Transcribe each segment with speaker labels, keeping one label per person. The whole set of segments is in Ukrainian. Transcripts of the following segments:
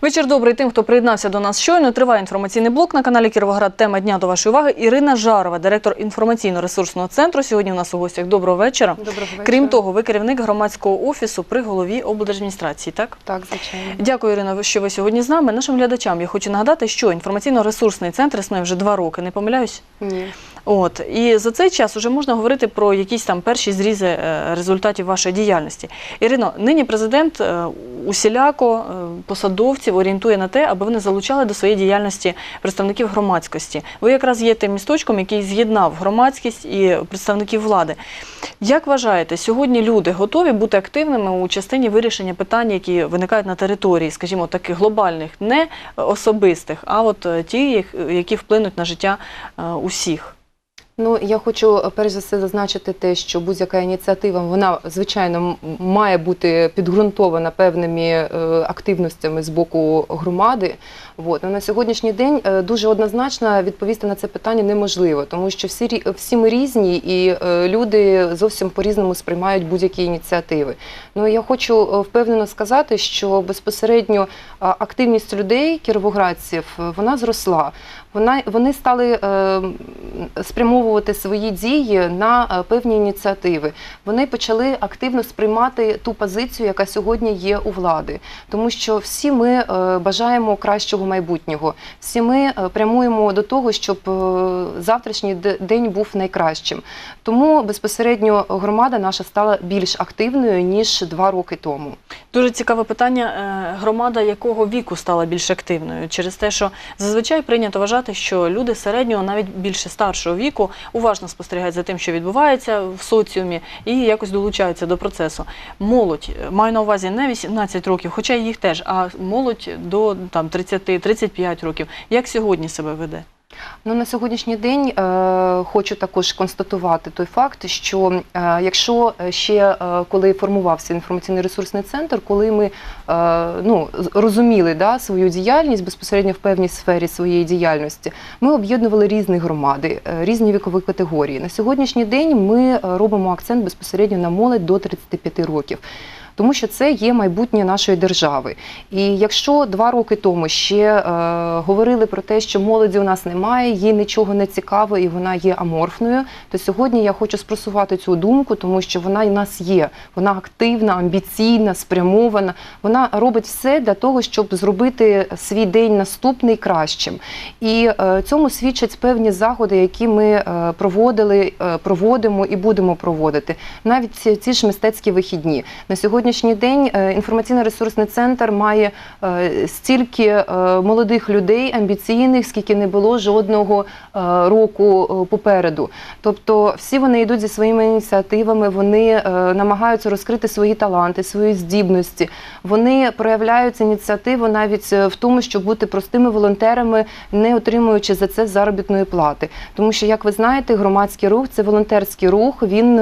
Speaker 1: Вечір добрий тим, хто приєднався до нас щойно. Триває інформаційний блок на каналі Кіровоград. Тема дня до вашої уваги. Ірина Жарова, директор інформаційно-ресурсного центру. Сьогодні у нас у гостях. Доброго вечора.
Speaker 2: Доброго вечора.
Speaker 1: Крім того, ви керівник громадського офісу при голові облдержадміністрації. Так
Speaker 2: Так, звичайно.
Speaker 1: дякую, Ірина, що ви сьогодні з нами. Нашим глядачам я хочу нагадати, що інформаційно-ресурсний центр існує вже два роки. Не помиляюсь.
Speaker 2: Ні.
Speaker 1: От і за цей час вже можна говорити про якісь там перші зрізи е, результатів вашої діяльності. Ірино, нині президент е, усіляко е, посадовців орієнтує на те, аби вони залучали до своєї діяльності представників громадськості. Ви якраз є тим місточком, який з'єднав громадськість і представників влади. Як вважаєте, сьогодні люди готові бути активними у частині вирішення питань, які виникають на території, скажімо, таких глобальних, не особистих, а от ті, які вплинуть на життя усіх?
Speaker 2: Ну я хочу е, перш за все зазначити те, що будь-яка ініціатива вона звичайно має бути підґрунтована певними е, активностями з боку громади. От. На сьогоднішній день е, дуже однозначно відповісти на це питання неможливо, тому що всі всі ми різні і люди зовсім по-різному сприймають будь-які ініціативи. Ну я хочу впевнено сказати, що безпосередньо активність людей, кіровоградців, вона зросла. Вона вони стали е, спрямовувати свої дії на е, певні ініціативи. Вони почали активно сприймати ту позицію, яка сьогодні є у влади, тому що всі ми е, бажаємо кращого майбутнього. Всі ми прямуємо до того, щоб завтрашній день був найкращим. Тому безпосередньо громада наша стала більш активною ніж два роки тому.
Speaker 1: Дуже цікаве питання. Громада якого віку стала більш активною? Через те, що зазвичай прийнято вважати, що люди середнього, навіть більше старшого віку, уважно спостерігають за тим, що відбувається в соціумі, і якось долучаються до процесу. Молодь маю на увазі не 18 років, хоча їх теж, а молодь до там 30-35 років. Як сьогодні себе веде?
Speaker 2: Ну на сьогоднішній день е, хочу також констатувати той факт, що е, якщо ще е, коли формувався інформаційний ресурсний центр, коли ми е, ну, розуміли да, свою діяльність безпосередньо в певній сфері своєї діяльності, ми об'єднували різні громади, е, різні вікові категорії. На сьогоднішній день ми е, робимо акцент безпосередньо на молодь до 35 років. Тому що це є майбутнє нашої держави. І якщо два роки тому ще е, говорили про те, що молоді у нас немає, їй нічого не цікаво і вона є аморфною, то сьогодні я хочу спросувати цю думку, тому що вона у нас є. Вона активна, амбіційна, спрямована. Вона робить все для того, щоб зробити свій день наступний кращим. І е, цьому свідчать певні заходи, які ми е, проводили, е, проводимо і будемо проводити. Навіть ці, ці ж мистецькі вихідні. На сьогоднішній день е, інформаційно-ресурсний центр має е, стільки е, молодих людей, амбіційних, скільки не було жодного року попереду. Тобто всі вони йдуть зі своїми ініціативами, вони намагаються розкрити свої таланти, свої здібності. Вони проявляють ініціативу навіть в тому, щоб бути простими волонтерами, не отримуючи за це заробітної плати. Тому що, як ви знаєте, громадський рух це волонтерський рух. Він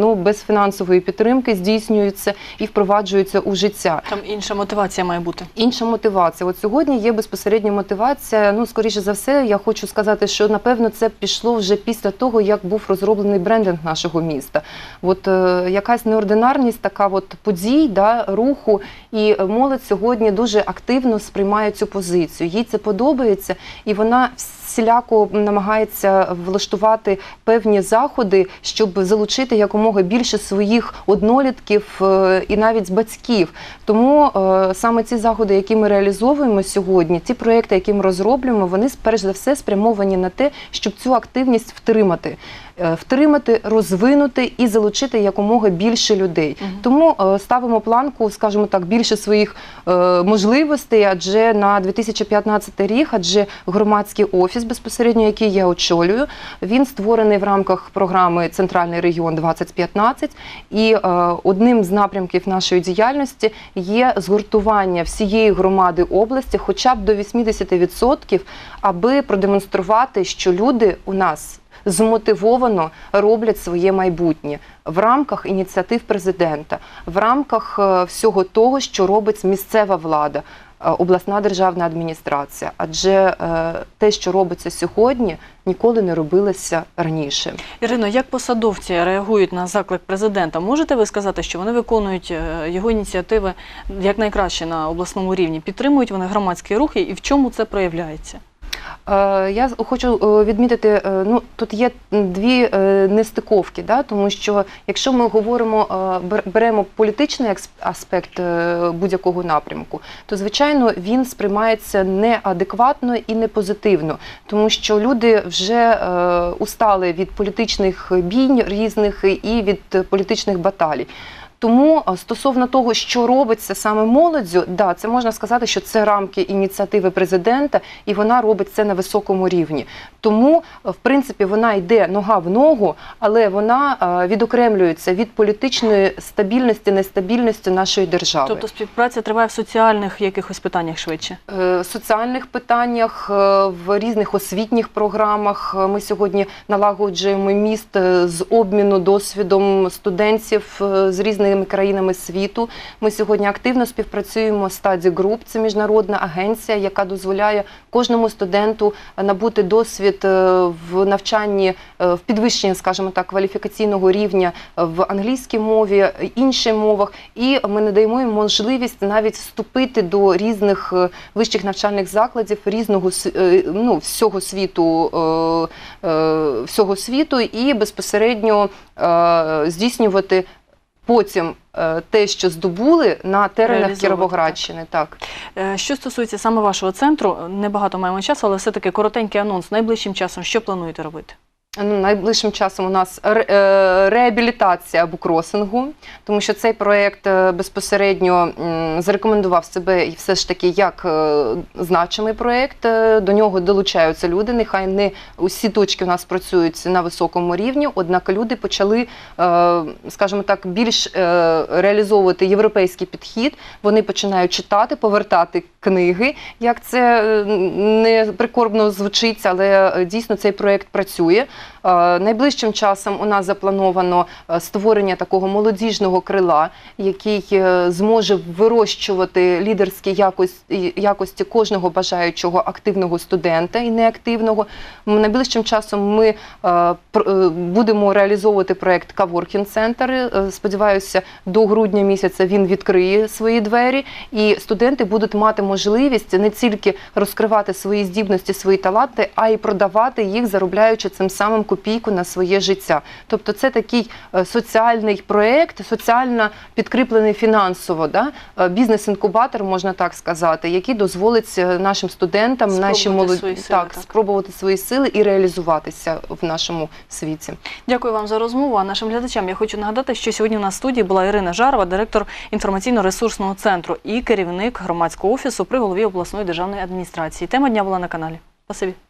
Speaker 2: ну без фінансової підтримки здійснюється і впроваджується у життя.
Speaker 1: Там інша мотивація має бути.
Speaker 2: Інша мотивація. От сьогодні є безпосередня мотивація. Ну, скоріше за все, я хочу сказати, що напевно це пішло вже після того, як був розроблений брендинг нашого міста. От е, якась неординарність, така от подій, да, руху, і молодь сьогодні дуже активно сприймає цю позицію. Їй це подобається, і вона всіляко намагається влаштувати певні заходи, щоб залучити якомога більше своїх однолітків е, і навіть батьків. Тому е, саме ці заходи, які ми реалізовуємо сьогодні, ті проекти, які ми розроблюємо, вони перш за все спрямовані на те, щоб цю активність втримати. Е, втримати, розвинути і залучити якомога більше людей. Тому е, ставимо планку, скажімо так, більше своїх е, можливостей, адже на 2015 рік, адже громадський офіс безпосередньо, який я очолюю, він створений в рамках програми Центральний регіон 2015. І одним з напрямків нашої діяльності є згуртування всієї громади області, хоча б до 80%, аби продемонструвати, що люди у нас змотивовано роблять своє майбутнє в рамках ініціатив президента, в рамках е, всього того, що робить місцева влада. е, Обласна державна адміністрація, адже е, те, що робиться сьогодні, ніколи не робилося раніше.
Speaker 1: Ірино, як посадовці реагують на заклик президента? Можете ви сказати, що вони виконують його ініціативи як найкраще на обласному рівні? Підтримують вони громадські рухи і в чому це проявляється?
Speaker 2: Е, Я хочу е, відмітити, е, ну тут є дві нестиковки, да, тому що якщо ми говоримо, беремо політичний аспект будь-якого напрямку, то звичайно він сприймається неадекватно і не позитивно, тому що люди вже устали від політичних бійнь різних і від політичних баталій. Тому стосовно того, що робиться саме молоддю, да, це можна сказати, що це рамки ініціативи президента, і вона робить це на високому рівні. Тому, е, в принципі, вона йде нога в ногу, але вона е, відокремлюється від політичної стабільності, нестабільності нашої держави.
Speaker 1: Тобто співпраця триває в соціальних якихось питаннях швидше.
Speaker 2: Е, соціальних питаннях, е, в різних освітніх програмах. Е, Ми сьогодні налагоджуємо міст е, з обміну досвідом студентів е, з різними країнами світу. Ми сьогодні активно співпрацюємо з Study Group, це міжнародна агенція, яка дозволяє кожному студенту набути досвід е, в навчанні, е, в підвищенні, скажімо так, кваліфікаційного рівня в англійській мові, інших мовах. І ми надаємо їм можливість навіть вступити до різних е, вищих навчальних закладів різного ну, всього світу, всього світу і безпосередньо здійснювати потім е, те, що здобули на теренах Кіровоградщини. Так.
Speaker 1: Е, Що стосується саме вашого центру, небагато маємо часу, але все-таки коротенький анонс. Найближчим часом що плануєте робити?
Speaker 2: Ну, найближчим часом у нас е, реабілітація букросингу, тому що цей проєкт е, безпосередньо зарекомендував себе і все ж таки як е, значимий проєкт. До нього долучаються люди. Нехай не усі точки у нас працюють на високому рівні, однак люди почали, скажімо так, більш реалізовувати європейський підхід. Вони починають читати, повертати книги. Як це не прикорбно звучить, але дійсно цей проєкт працює. Е, Найближчим часом у нас заплановано е, створення такого молодіжного крила, який е, зможе вирощувати лідерські якості, якості кожного бажаючого активного студента і неактивного. Найближчим часом ми будемо реалізовувати проект Каворкін Центр. Сподіваюся, до грудня місяця він відкриє свої двері, і студенти будуть мати можливість не тільки розкривати свої здібності, свої таланти, а й продавати їх, заробляючи цим самим копійку на своє життя. Тобто, це такий е, соціальний проєкт, соціально підкріплений фінансово, да? е, бізнес-інкубатор, можна так сказати, який дозволить е, нашим студентам,
Speaker 1: Спробувати
Speaker 2: нашим молоді
Speaker 1: свої сили,
Speaker 2: так,
Speaker 1: так.
Speaker 2: спробувати свої сили і реалізуватися в нашому світі.
Speaker 1: Дякую вам за розмову. А нашим глядачам я хочу нагадати, що сьогодні у нас в студії була Ірина Жарова, директор інформаційно-ресурсного центру і керівник громадського офісу при голові обласної державної адміністрації. Тема дня була на каналі. Спасибі.